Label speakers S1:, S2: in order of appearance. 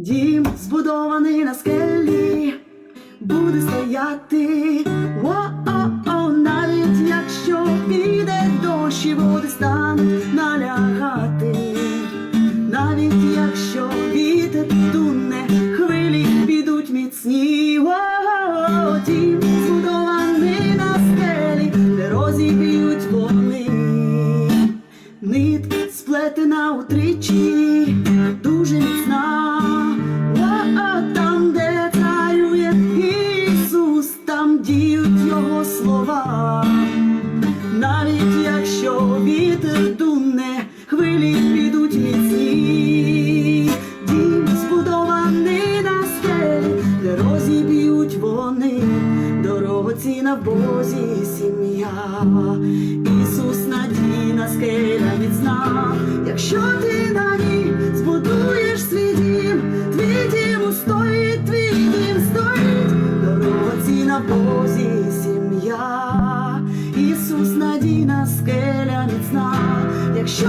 S1: Дім збудований на скелі, буде стояти, О-о-о, навіть якщо піде дощ і води стануть налягати, навіть якщо вітер дуне, хвилі підуть міцні, О-о-о, дім збудований на скелі, де розіб'ють вони. Нитка сплетена утричі, його слова. Навіть якщо вітер дуне, хвилі підуть міцні. Дім збудований на скелі, розіб'ють вони, дорогоцінна в Бозі сім'я. Ісус надійна скеля міцна, якщо ти на ній збудуєш свій дім, твій дім устоїть, скеля міцна, якщо